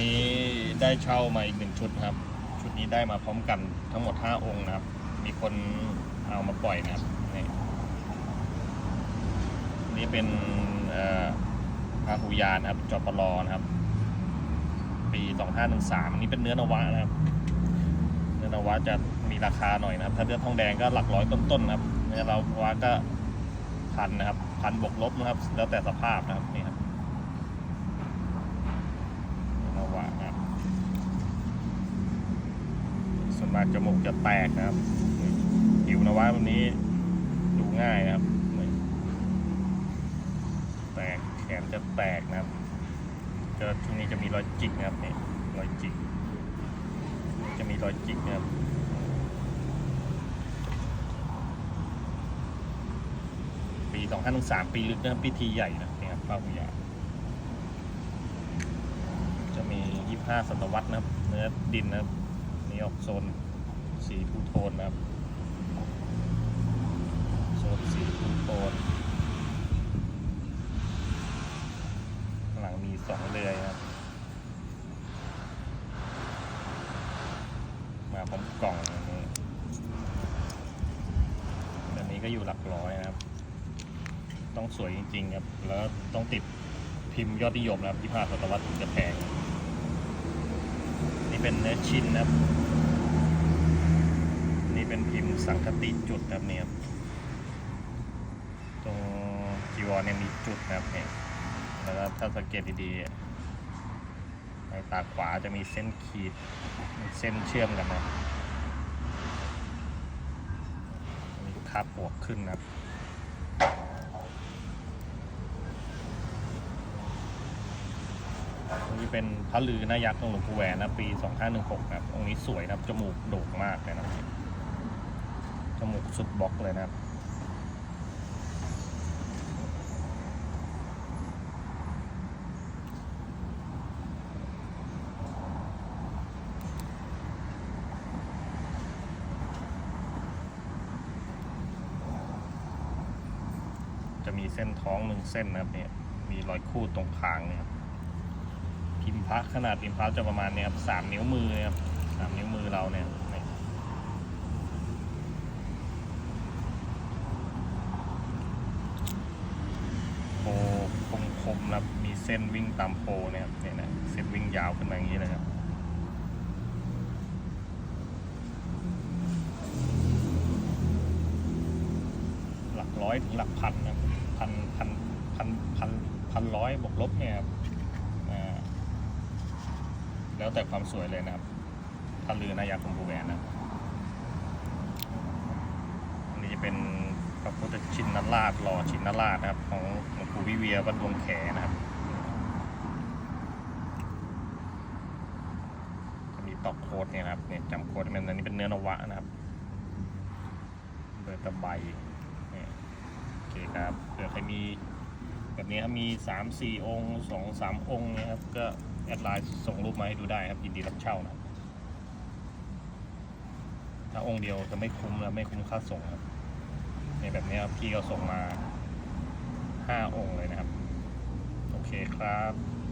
นี้ได้เช่ามาอีกหนึ่งชุดครับ ชุดนี้ได้มาพร้อมกันทั้งหมด 5 องค์นะครับ มีคนเอามาปล่อยนะครับนี่นี่เป็นพาหุยานะครับจอปลอนะครับ ปี 2513นนี้เป็นเนื้อนวะนะครับ เนื้อนวะจะมีราคาหน่อยนะครับ ถ้าเนื้อทองแดงก็หลักร้อยต้นๆนะครับเนื้อเราวะก็พันนะครับ พันบวกลบนะครับ แล้วแต่สภาพนะครับนี่ครับเนื้อนวะนะครับ ส่วน มากจมูกจะแตกนะครับนี่ผิวนวะวันนี้ดูง่ายนะครับ แตกแขนจะแตกนะครับจะช่วงนี้จะมีรอยจิกนะครับนี่รอยจิก จะมีรอยจิกนะครับปี2513ปีลึกนะครับพิธีใหญ่นะนี่ครับพระพุทธาจะมี25ศตวรรษนะครับ เนื้อดินนะครับนี่ออกโซน สีทูโทนนะครับโซนสีทูโทนหลังมีสองเรือยนะครับ มาพร้อมกล่องอันนี้อันนี้ก็อยู่หลักร้อยนะครับ ต้องสวยจริงๆครับ แล้วต้องติดพิมพ์ยอดนิยมนะครับที่ภาศตวรรษถึงจะแพง นี่เป็นเนื้อชิ้นนะครับ สังคติจุดนะครับเนี่ยครับตรงจีวรเนี่ยมีจุดนะครับเนี่ยแล้วถ้าสังเกตดีๆในตาขวาจะมีเส้นขีดเส้นเชื่อมกันนะมีคาบบวกขึ้นนะครับนี่เป็นพระลือหน้ายักษ์ของหลวงปู่แหวนนะปี 2516นะครับองค์นี้สวยนะครับจมูกโด่งมากเลยนะครับ มูกสุดบล็อกเลยนะครับจะมีเส้นท้องหนึ่งเส้นนะครับเนี่ยมีรอยคูดตรงคางเนี่ยพิมพ์พระขนาดพิมพ์พระจะประมาณเนี่ยครับสามนิ้วมือเนี่ยครับสามนิ้วมือเราเนี่ยนี่โพคมคมๆ นะครับ มีเส้นวิ่งตามโพนี่ยครับเนี่ยนะเส้นวิ่งยาวขึ้นมาอย่างนี้เลยครับหลักร้อยถึงหลักพันนะครับพันพันพันพันพันร้อยบวกลบเนี่ยครับแล้วแต่ความสวยเลยนะครับถ้าลือนายักษ์ของบูแวนนะครับอันนี้จะเป็น พระพุทธชินราชหล่อชินราชนะครับ ของหลวงปู่วิเวียวัดดวงแขนะครับจะมีตอกโคดเนี่ยครับเนี่ยจำโคดมันอันนี้เป็นเนื้อนวะนะครับเบอร์ตะไบเนี่ยโอเคครับเผื่อใครมีแบบนี้ครับมีสามสี่องค์สองสามองค์เนี่ยครับ ก็แอดไลน์ส่งรูปมาให้ดูได้ครับ ยินดีรับเช่านะถ้าองค์เดียวจะไม่คุ้มแล้วไม่คุ้มค่าส่งครับ นแบบนี้ครับพี่ก็ส่งมาห้าองค์เลยนะครับ โอเคครับ